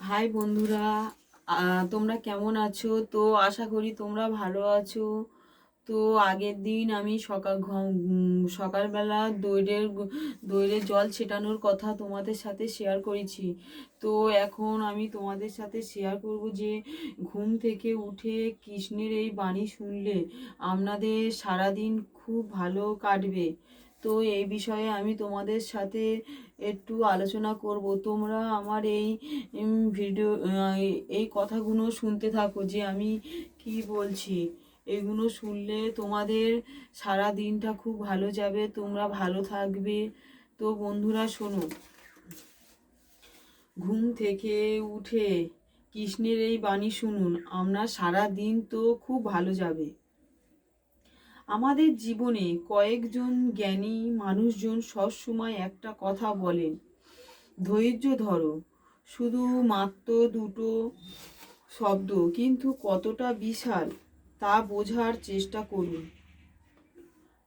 High বন্ধুরা তোমরা কেমন আছো? তো আশা করি তোমরা ভালো আছো। তো আগের দিন আমি সকাল সকালবেলা গ- দইয়ের জল ছেটানোর কথা তোমাদের সাথে শেয়ার করেছি। তো এখন আমি তোমাদের সাথে শেয়ার করব যে, ঘুম থেকে উঠে কৃষ্ণের এই বাণী শুনলে আপনাদের সারাদিন খুব ভালো কাটবে। তো এই বিষয়ে আমি তোমাদের সাথে একটু আলোচনা করব। তোমরা আমার এই ভিডিও এই কথাগুলো শুনতে থাকো যে আমি কি বলছি। এগুলো শুনলে তোমাদের সারা দিনটা খুব ভালো যাবে, তোমরা ভালো থাকবে। তো বন্ধুরা, শোনো। ঘুম থেকে উঠে কৃষ্ণের এই বাণী শুনুন, আমরা সারা দিন তো খুব ভালো যাবে। আমাদের জীবনে কয়েকজন জ্ঞানী মানুষজন সবসময় একটা কথা বলেন, ধৈর্য ধরো, শুধু মাত্র দুটো শব্দ কিন্তু কতটা বিশাল তা বোঝার চেষ্টা করুন।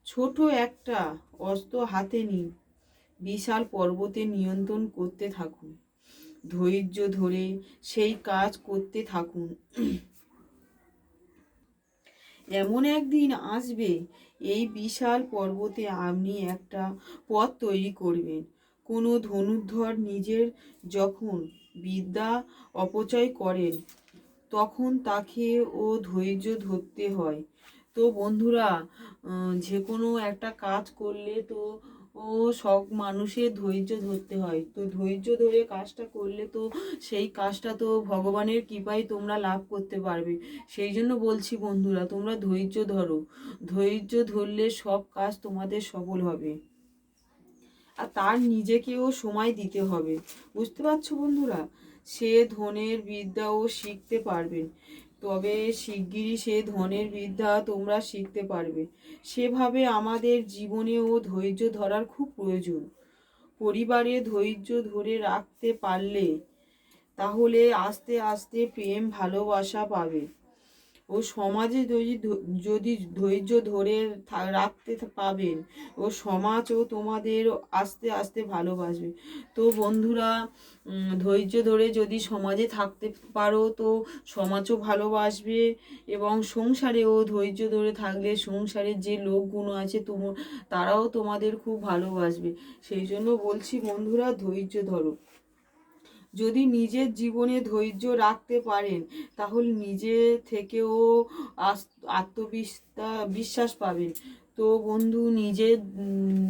ছোট একটা অস্ত্র হাতে নিন, বিশাল পর্বতে নিয়ন্ত্রণ করতে থাকুন, ধৈর্য ধরে সেই কাজ করতে থাকুন। এমন একদিন আসবে, এই বিশাল পর্বতে আপনি একটা পথ তৈরি করবেন। কোনো ধনুর্ধর নিজের যখন বিদ্যা অপচয় করেন, তখন তাকে ও ধৈর্য ধরতে হয়। তো বন্ধুরা যে কোনো একটা কাজ করলে তো ও সব মানুষের ধৈর্য ধরতে হয়। তো ধৈর্য ধরে কাজটা করলে তো সেই কাজটা তো ভগবানের কৃপায় তোমরা লাভ করতে পারবে। সেই জন্য বলছি বন্ধুরা, তোমরা ধৈর্য ধরো। ধৈর্য ধরলে সব কাজ তোমাদের সফল হবে। আর তার নিজেকেও সময় দিতে হবে। বুঝতে পারছ বন্ধুরা? সে ধনের বিদ্যাও শিখতে পারবেন তবে শিগগিরই সে ধনের বিদ্যা তোমরা শিখতে পারবে। সেভাবে আমাদের জীবনে ও ধৈর্য ধরার খুব প্রয়োজন। পরিবারে ধৈর্য ধরে রাখতে পারলে তাহলে আস্তে আস্তে প্রেম ভালোবাসা পাবে। ও সমাজে যদি যদি ধৈর্য ধরে রাখতে পাবেন, ও সমাজও তোমাদের আস্তে আস্তে ভালোবাসবে। তো বন্ধুরা ধৈর্য ধরে যদি সমাজে থাকতে পারো, তো সমাজও ভালোবাসবে এবং সংসারেও ধৈর্য ধরে থাকলে সংসারের যে লোকগুলো আছে তোম, তারাও তোমাদের খুব ভালোবাসবে। সেই জন্য বলছি বন্ধুরা, ধৈর্য ধরো। যদি নিজের জীবনে ধৈর্য রাখতে পারেন, তাহলে নিজে থেকেও আত্মবিশ্বাস বিশ্বাস পাবেন। তো বন্ধু, নিজের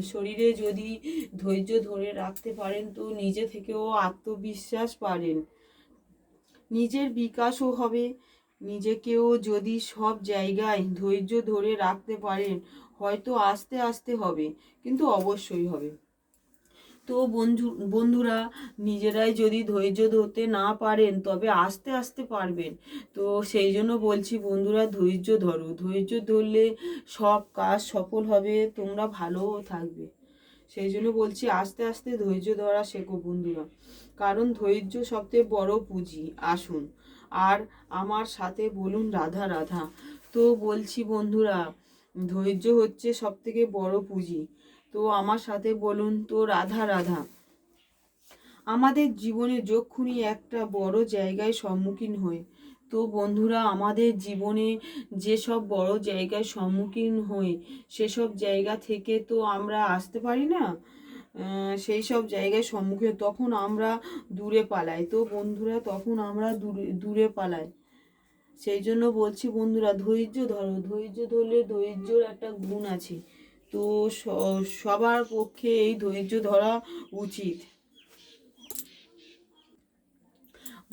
শরীরে যদি ধৈর্য ধরে রাখতে পারেন, তো নিজে থেকেও আত্মবিশ্বাস পারেন। নিজের বিকাশও হবে। নিজেকেও যদি সব জায়গায় ধৈর্য ধরে রাখতে পারেন, হয়তো আস্তে আস্তে হবে, কিন্তু অবশ্যই হবে। তো বন্ধু, বন্ধুরা, নিজেরাই যদি ধৈর্য ধরতে না পারেন, তবে আস্তে আস্তে পারবেন। তো সেই জন্য বলছি বন্ধুরা, ধৈর্য ধরো। ধৈর্য ধরলে সব কাজ সফল হবে, তোমরা ভালোও থাকবে। সেই জন্য বলছি আস্তে আস্তে ধৈর্য ধরা শেখো বন্ধুরা। কারণ ধৈর্য সবথেকে বড় পুঁজি। আসুন। আর আমার সাথে বলুন রাধা রাধা। তো বলছি বন্ধুরা, ধৈর্য হচ্ছে সবথেকে বড় পুঁজি। তো আমার সাথে বলুন তো রাধা রাধা। আমাদের জীবনে যক্ষুনি একটা বড় জায়গায় সম্মুখীন হই তো বন্ধুরা, আমাদের জীবনে যেসব বড় জায়গায় সম্মুখীন হই সেসব জায়গা থেকে তো আমরা আসতে পারি না সেই সব জায়গায় সম্মুখীন তখন আমরা দূরে পালাই। তো বন্ধুরা, তখন আমরা দূরে দূরে পালাই। সেই জন্য বলছি বন্ধুরা, ধৈর্য ধরো, ধৈর্য ধরলে ধৈর্যর একটা গুণ আছে। তো সবার পক্ষে এই ধৈর্য ধরা উচিত।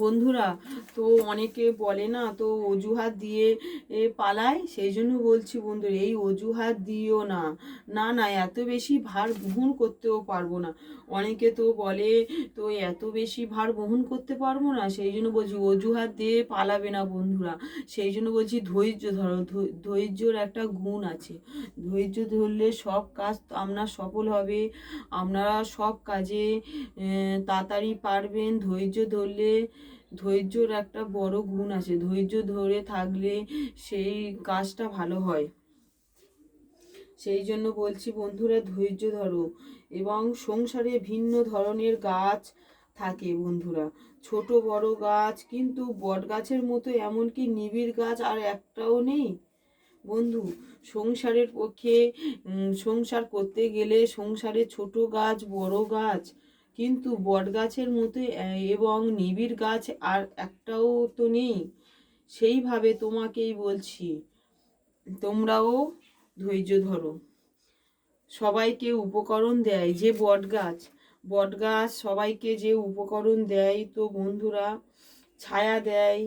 বন্ধুরা তো অনেকে বলে না, তো অজুহাত দিয়ে, এ, পালায়? সেই জন্য বলছি, বন্ধুরা, এই অজুহাত দিও না। না না, এত বেশি ভার বহন করতেও পারব না। অনেকে তো বলে, তো এত বেশি ভার বহন করতে পারব না? সেই জন্য বলছি, অজুহাত দিয়ে পালাবে না, বন্ধুরা। সেই জন্য বলছি, ধৈর্য ধরো ধৈর্যর একটা গুণ আছে। ধৈর্য ধরলে সব কাজ আপনার সফল হবে। আপনারা সব কাজে তাড়াতাড়ি পারবেন। ধৈর্য ধরলে ধৈর্যর একটা বড় গুণ আছে। ধৈর্য ধরে থাকলে সেই কাজটা ভালো হয়। সেই জন্য বলছি, বন্ধুরা, ধৈর্য ধরো এবং সংসারে ভিন্ন ধরনের গাছ থাকে বন্ধুরা। ছোট, বড় গাছ, কিন্তু বট গাছের মতো এমনকি নিবিড় গাছ আর একটাও নেই। বন্ধু, সংসারের পক্ষে সংসার করতে গেলে সংসারে ছোট গাছ, বড় গাছ কিন্তু বট গাছের মতো এবং নিবিড় গাছ আর একটাও তো নেই। সেইভাবে তোমাকেই বলছি, তোমরাও ধৈর্য ধরো। সবাইকে উপকরণ দেয় যে বট গাছ বট গাছ সবাইকে যে উপকরণ দেয় তো বন্ধুরা ছায়া দেয়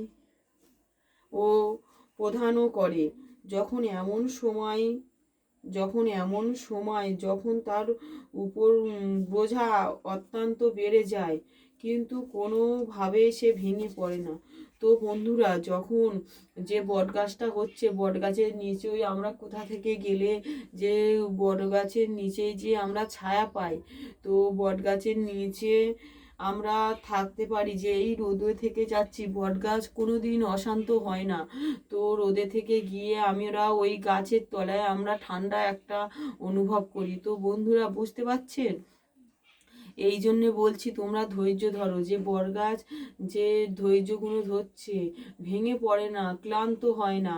ও প্রধানও করে। যখন এমন সময় যখন এমন সময়, যখন তার উপর বোঝা অত্যন্ত বেড়ে যায়, কিন্তু কোনোভাবে সে ভেঙে পড়ে না। তো বন্ধুরা, যখন যে বট গাছটা হচ্ছে বট গাছের নিচেই আমরা কোথা থেকে গেলে যে বট গাছের নিচেই যে আমরা ছায়া পাই, তো বট গাছের নিচে আমরা থাকতে পারি যে এই রোদে থেকে যাচ্ছি বট গাছ কোনো দিন অশান্ত হয় না। তো রোদে থেকে গিয়ে আমরা ওই গাছের তলায় আমরা ঠান্ডা একটা অনুভব করি। তো বন্ধুরা, বুঝতে পারছেন? এই জন্যে বলছি, তোমরা ধৈর্য ধরো যে বরগাছ যে ধৈর্যগুলো ধরছে, ভেঙে পড়ে না, ক্লান্ত হয় না।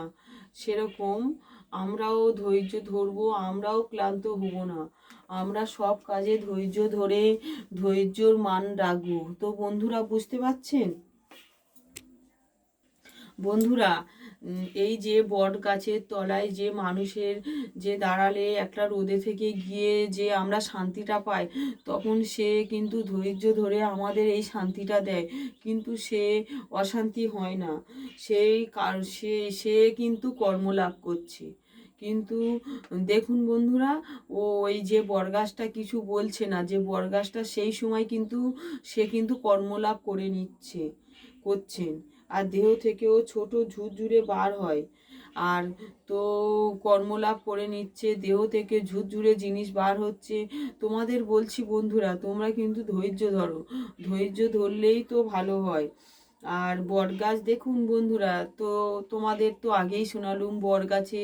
সেরকম আমরাও ধৈর্য ধরবো, আমরাও ক্লান্ত হব না। আমরা সব কাজে ধৈর্য ধরে, ধৈর্যর মান রাখব। তো বন্ধুরা, বুঝতে পারছেন? বন্ধুরা এই যে বট গাছের তলায় যে মানুষের যে দাঁড়ালে একটা রোদে থেকে গিয়ে যে আমরা শান্তিটা পাই, তখন সে কিন্তু ধৈর্য ধরে আমাদের এই শান্তিটা দেয়। কিন্তু সে অশান্তি হয় না। সেই কার, সে সে কিন্তু কর্মলাভ করছে। কিন্তু দেখুন বন্ধুরা, ও ওই যে বরগাছটা কিছু বলছে না, যে বরগাছটা সেই সময় কিন্তু সে কিন্তু কর্মলাভ করে নিচ্ছে, করছেন। আর দেহ থেকেও ছোট ঝুরঝুরে বার হয়। আর তো কর্মলাভ করে নিচ্ছে, দেহ থেকে ঝুরঝুরে জিনিস বার হচ্ছে। তোমাদের বলছি বন্ধুরা, তোমরা কিন্তু ধৈর্য ধরো। ধৈর্য ধরলেই তো ভালো হয়। আর বটগাছ দেখুন বন্ধুরা, তো তোমাদের তো আগেই শোনালুম বটগাছে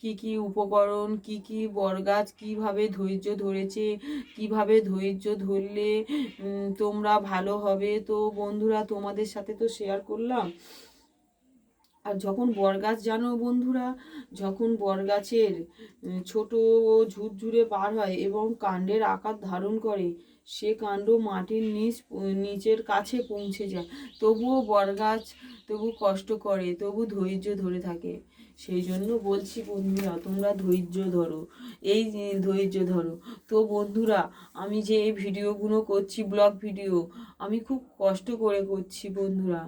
কি কি উপকরণ, কি কি বটগাছ কীভাবে ধৈর্য ধরেছে, কীভাবে ধৈর্য ধরলে তোমরা ভালো হবে। তো বন্ধুরা, তোমাদের সাথে তো শেয়ার করলাম। আর যখন বরগাছ জানো বন্ধুরা, যখন বরগাছের ছোট ও ঝুরঝুরে বার হয় এবং কাণ্ডের আকার ধারণ করে সে কাণ্ড মাটির নিচ, নিচের কাছে পৌঁছে যায়। তবুও বরগাছ তবু কষ্ট করে, তবু ধৈর্য ধরে থাকে। সেই জন্য বলছি বন্ধুরা, তোমরা ধৈর্য ধরো। এই ধৈর্য ধরো। তো বন্ধুরা, আমি যে এই ভিডিওগুলো করছি, ব্লগ ভিডিও, আমি খুব কষ্ট করে করছি বন্ধুরা।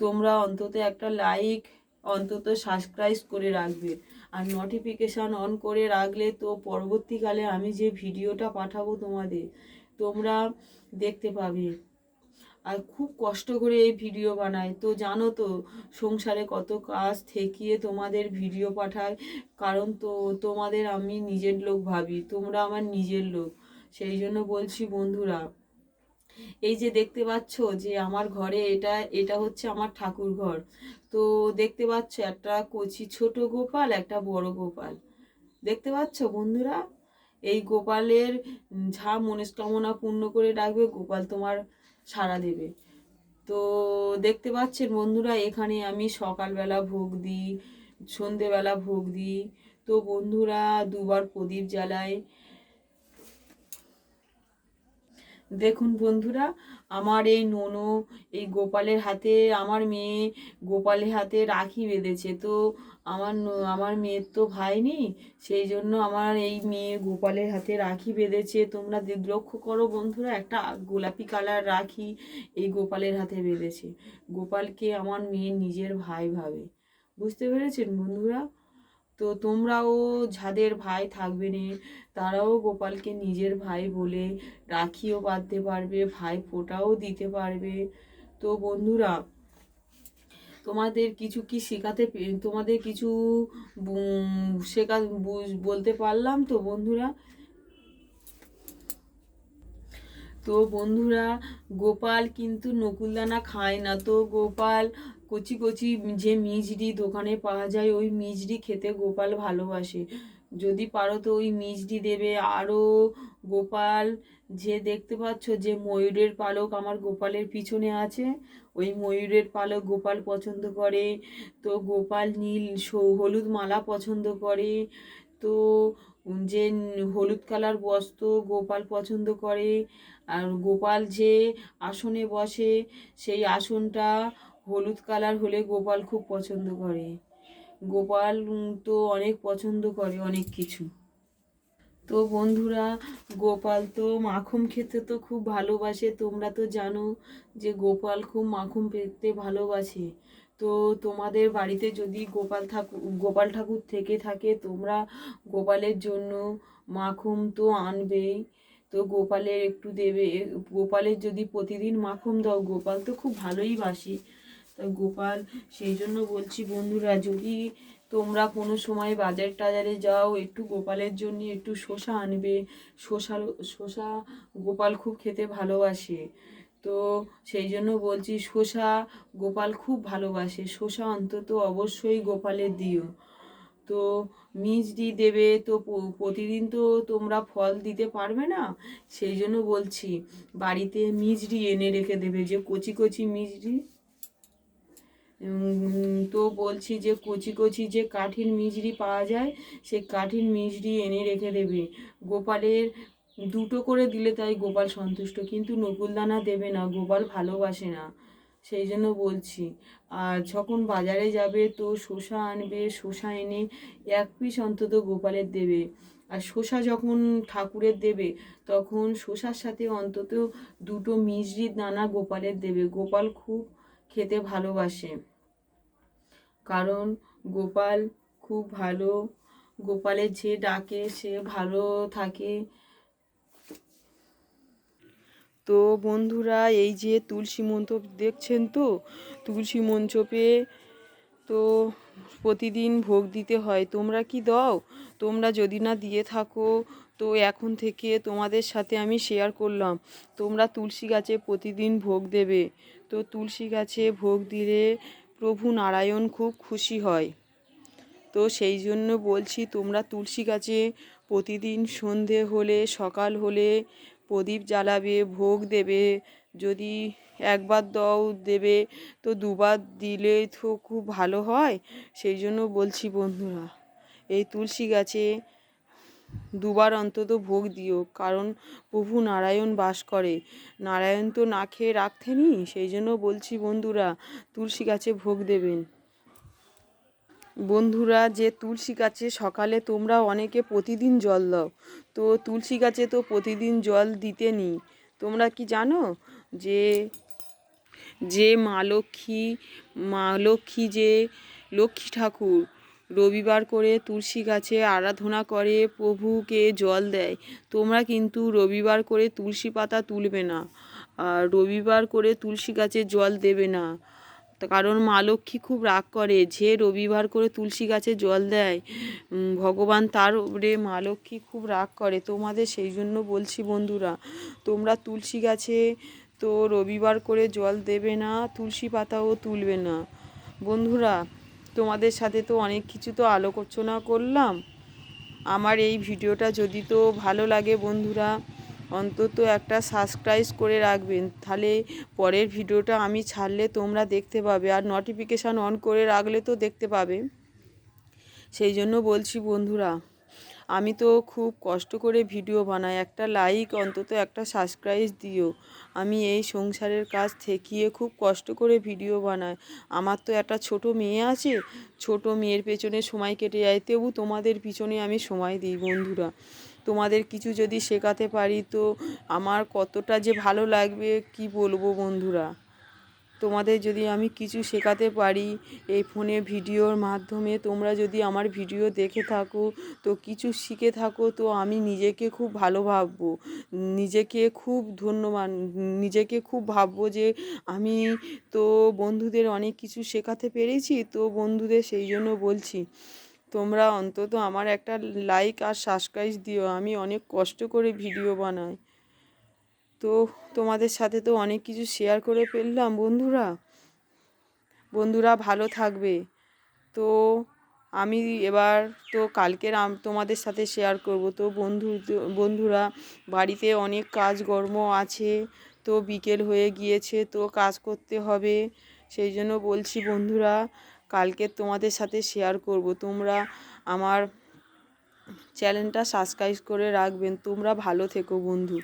তোমরা অন্তত একটা লাইক, অন্তত সাবস্ক্রাইব করে রাখবে। আর নোটিফিকেশান অন করে রাখলে তো পরবর্তীকালে আমি যে ভিডিওটা পাঠাবো তোমাদের তোমরা দেখতে পাবে। আর খুব কষ্ট করে এই ভিডিও বানায়। তো জানো তো, সংসারে কত কাজ থেকিয়ে তোমাদের ভিডিও পাঠায়। কারণ তো তোমাদের আমি নিজের লোক ভাবি, তোমরা আমার নিজের লোক। সেই জন্য বলছি বন্ধুরা, এই যে দেখতে পাচ্ছ যে আমার ঘরে এটা এটা হচ্ছে আমার ঠাকুর ঘর। তো দেখতে পাচ্ছ একটা কচি ছোট গোপাল, একটা বড় গোপাল। দেখতে পাচ্ছ বন্ধুরা? এই গোপালের যা মনস্কামনা পূর্ণ করে ডাকবে গোপাল তোমার সাড়া দেবে। তো দেখতে পাচ্ছেন বন্ধুরা, এখানে আমি সকালবেলা ভোগ দিই, সন্ধেবেলা ভোগ দিই। তো বন্ধুরা, দুবার প্রদীপ জ্বালায়। দেখুন বন্ধুরা আমার এই নোনো, এই গোপালের হাতে আমার মেয়ে গোপালের হাতে রাখি বেঁধেছে। তো আমার আমার মেয়ের তো ভাই নেই, সেই জন্য আমার এই মেয়ে গোপালের হাতে রাখি বেঁধেছে। তোমরা লক্ষ্য করো বন্ধুরা, একটা গোলাপি কালার রাখি এই গোপালের হাতে বেঁধেছে। গোপালকে আমার মেয়ে নিজের ভাই ভাবে। বুঝতে পেরেছেন বন্ধুরা? তো তোমরাও যাদের ভাই থাকবে না, তারাও গোপালকে নিজের ভাই বলে রাখিও বাঁধতে পারবে ভাই ফোঁটাও দিতে পারবে। তো বন্ধুরা, তোমাদের কিছু কি শেখাতে তোমাদের কিছু শেখা বলতে পারলাম তো বন্ধুরা? তো বন্ধুরা, গোপাল কিন্তু নকুলদানা খায় না। তো গোপাল কচি কচি যে মিজরি দোকানে পাওয়া যায়, ওই মিজরি খেতে গোপাল ভালোবাসে। যদি পারো তো ওই মিজরি দেবে। আরও গোপাল, যে দেখতে পাচ্ছ যে ময়ূরের পালক আমার গোপালের পিছনে আছে, ওই ময়ূরের পালক গোপাল পছন্দ করে। তো গোপাল নীল হলুদ মালা পছন্দ করে। তো যে হলুদ কালার বস্ত্র গোপাল পছন্দ করে। আর গোপাল যে আসনে বসে, সেই আসনটা হলুদ কালার হলে গোপাল খুব পছন্দ করে। গোপাল তো অনেক পছন্দ করে অনেক কিছু। তো বন্ধুরা, গোপাল তো মাখন খেতে তো খুব ভালোবাসে। তোমরা তো জানো যে গোপাল খুব মাখন পেতে ভালোবাসে। তো তোমাদের বাড়িতে যদি গোপাল ঠাকুর গোপাল ঠাকুর থেকে থাকে, তোমরা গোপালের জন্য মাখন তো আনবেই। তো গোপালের একটু দেবে, গোপালের যদি প্রতিদিন মাখুম দাও, গোপাল তো খুব ভালোই বাসে। গোপাল সেই জন্য বলছি বন্ধুরা যদি তোমরা কোনো সময় বাজার টাজারে যাও একটু গোপালের জন্য একটু শসা আনবে। শসা শসা গোপাল খুব খেতে ভালোবাসে। তো সেই জন্য বলছি শসা গোপাল খুব ভালোবাসে। শসা অন্তত অবশ্যই গোপালের দিও। তো মিষ্টি দেবে তো প্রতিদিন তো তোমরা ফল দিতে পারবে না। সেই জন্য বলছি বাড়িতে মিষ্টি এনে রেখে দেবে যে কচি কচি উম, তো বলছি যে কচি কচি যে কাঠির মিজরি পাওয়া যায়, সেই কাঠির মিজরি এনে রেখে দেবে। গোপালের দুটো করে দিলে তাই গোপাল সন্তুষ্ট, কিন্তু নকুলদানা দেবে না, গোপাল ভালোবাসে না। সেই জন্য বলছি, আর যখন বাজারে যাবে তো শসা আনবে, শসা এনে এক পিস অন্তত গোপালের দেবে। আর শসা যখন ঠাকুরের দেবে, তখন শসার সাথে অন্তত দুটো মিজরির দানা গোপালের দেবে। গোপাল খুব খেতে ভালোবাসে। কারণ গোপাল খুব ভালো, গোপালের যে ডাকে সে ভালো থাকে। তো বন্ধুরা, এই যে তুলসী মণ্ডপ দেখছেন তো? তুলসী মঞ্চপে তো প্রতিদিন ভোগ দিতে হয়। তোমরা কি দাও? তোমরা যদি না দিয়ে থাকো তো এখন থেকে তোমাদের সাথে আমি শেয়ার করলাম। তোমরা তুলসী গাছে প্রতিদিন ভোগ দেবে। তো তুলসী গাছে ভোগ দিলে প্রভু নারায়ণ খুব খুশি হয়। তো সেই জন্য বলছি, তোমরা তুলসী গাছে প্রতিদিন সন্ধে হলে, সকাল হলে প্রদীপ জ্বালাবে, ভোগ দেবে। যদি একবার দাও দেবে, তো দুবার দিলে তো খুব ভালো হয়। সেই জন্য বলছি বন্ধুরা, এই তুলসী গাছে দুবার অন্তত ভোগ দিও, কারণ প্রভু নারায়ণ বাস করে। নারায়ণ তো না খেয়ে রাখতেনি? সেই জন্য বলছি বন্ধুরা, তুলসী গাছে ভোগ দেবেন। বন্ধুরা, যে তুলসী গাছে সকালে তোমরা অনেকে প্রতিদিন জল দাও, তো তুলসী গাছে তো প্রতিদিন জল দিতে নি তোমরা কি জানো যে যে মা লক্ষ্মী মা লক্ষ্মী যে লক্ষ্মী ঠাকুর রবিবার করে তুলসী গাছে আরাধনা করে, প্রভুকে জল দেয়। তোমরা কিন্তু রবিবার করে তুলসী পাতা তুলবে না। আর রবিবার করে তুলসী গাছে জল দেবে না। কারণ মা লক্ষ্মী খুব রাগ করে, যে রবিবার করে তুলসী গাছে জল দেয় ভগবান তার উপরে মা লক্ষ্মী খুব রাগ করে। তোমাদের সেই জন্য বলছি বন্ধুরা, তোমরা তুলসী গাছে তো রবিবার করে জল দেবে না, তুলসী পাতাও তুলবে না। বন্ধুরা তোমাদের সাথে তো অনেক কিছু তো আলোচনা করলাম। আমার এই ভিডিওটা যদি তো ভালো লাগে বন্ধুরা, অন্তত একটা সাবস্ক্রাইব করে রাখবেন। তাহলে পরের ভিডিওটা আমি ছাড়লে তোমরা দেখতে পাবে আর নোটিফিকেশান অন করে রাখলে তো দেখতে পাবে। সেই জন্য বলছি বন্ধুরা। আমি তো খুব কষ্ট করে ভিডিও বানাই। একটা লাইক অন্তত একটা সাবস্ক্রাইব দিও। আমি এই সংসারের কাজ থেকিয়ে খুব কষ্ট করে ভিডিও বানাই। আমার তো একটা ছোট মেয়ে আছে। ছোট মেয়ের পেছনে সময় কেটে যায়। তবু তোমাদের পিছনে আমি সময় দিই বন্ধুরা। তোমাদের কিছু যদি শেখাতে পারি তো আমার কতটা যে ভালো লাগবে, কি বলব বন্ধুরা? তোমাদের যদি আমি কিছু শেখাতে পারি এই ফোনে ভিডিওর মাধ্যমে, তোমরা যদি আমার ভিডিও দেখে থাকো, তো কিছু শিখে থাকো, তো আমি নিজেকে খুব ভালো ভাববো। নিজেকে খুব ধন্যবাদ নিজেকে খুব ভাববো যে আমি তো বন্ধুদের অনেক কিছু শেখাতে পেরেছি, তো বন্ধুদের সেই জন্য বলছি, তোমরা অন্তত আমার একটা লাইক আর সাবস্ক্রাইব দিও, আমি অনেক কষ্ট করে ভিডিও বানাই। তো তোমাদের সাথে তো অনেক কিছু শেয়ার করে ফেললাম, বন্ধুরা। বন্ধুরা ভালো থাকবে। তো আমি এবার তো কালকের তোমাদের সাথে শেয়ার করব। তো বন্ধু, বন্ধুরা, বাড়িতে অনেক কাজকর্ম আছে, তো বিকেল হয়ে গিয়েছে, তো কাজ করতে হবে। সেই জন্য বলছি, বন্ধুরা, কালকে তোমাদের সাথে শেয়ার করব। তোমরা আমার চ্যানেলটা সাবস্ক্রাইব করে রাখবেন। তোমরা ভালো থেকো, বন্ধু।